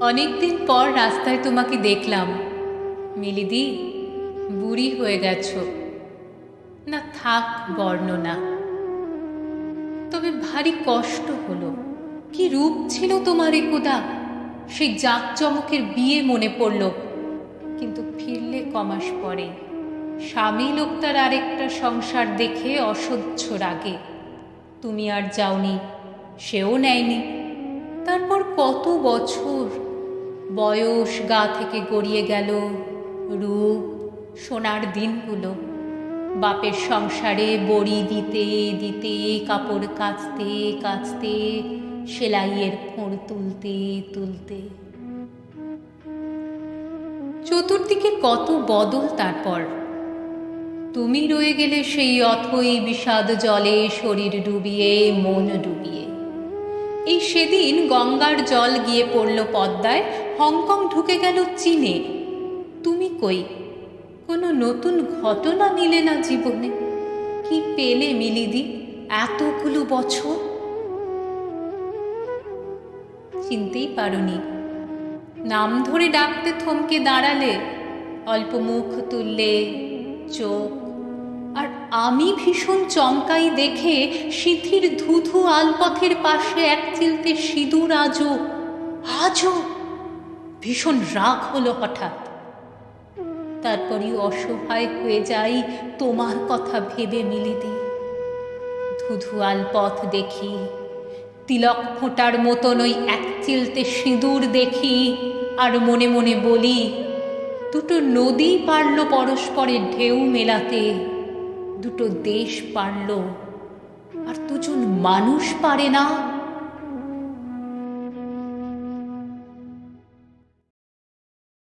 অনেকদিন পর রাস্তায় তোমাকে দেখলাম। মিলিদি, বুড়ি হয়ে গেছ। না থাক, বর্ণনা। তবে ভারী কষ্ট হলো। কি রূপ ছিল তোমার একদা? সেই জাঁকজমকের বিয়ে মনে পড়ল। কিন্তু ফিরলে কমাস পরে। স্বামী লোকটার আরেকটা সংসার দেখে অসহ্য রাগে। তুমি আর যাওনি, সেও নেয়নি। তারপর কত বছর বয়স গা থেকে গড়িয়ে গেল রূপ, সোনার দিনগুলো। বাপের সংসারে বড়ি দিতে দিতে, কাপড় কাচতে কাচতে, সেলাইয়ের ফোঁড় তুলতে তুলতে। চতুর্দিকে কত বদল তারপর। তুমি রয়ে গেলে সেই অথই বিষাদ জলে শরীর ডুবিয়ে, মন ডুবিয়ে। এই সেদিন গঙ্গার জল গিয়ে পড়ল পদ্মায়, হংকং ঢুকে গেল চীনে। তুমি কই? কোনো নতুন ঘটনা নিলে না জীবনে। কি পেলে মিলিদি এতগুলো বছর? চিনতেই পারোনি। নাম ধরে ডাকতে থমকে দাঁড়ালে, অল্প মুখ তুললে, চোখ আর আমি ভীষণ চমকাই দেখে সিথির ধুধু আলপথের পাশে এক চিলতে সিঁদুর আজও আজও ভীষণ রাগ হলো হঠাৎ। তারপরই অসহায় হয়ে যাই তোমার কথা ভেবে মিলিদি ধুধু আলপথ দেখি, তিলক ফোঁটার মতন ওই এক চিলতে সিঁদুর দেখি আর মনে মনে বলি, দুটো নদী পারল পরস্পরের ঢেউ মেলাতে। দুটো দেশ পারল আর দুজন মানুষ পারে না?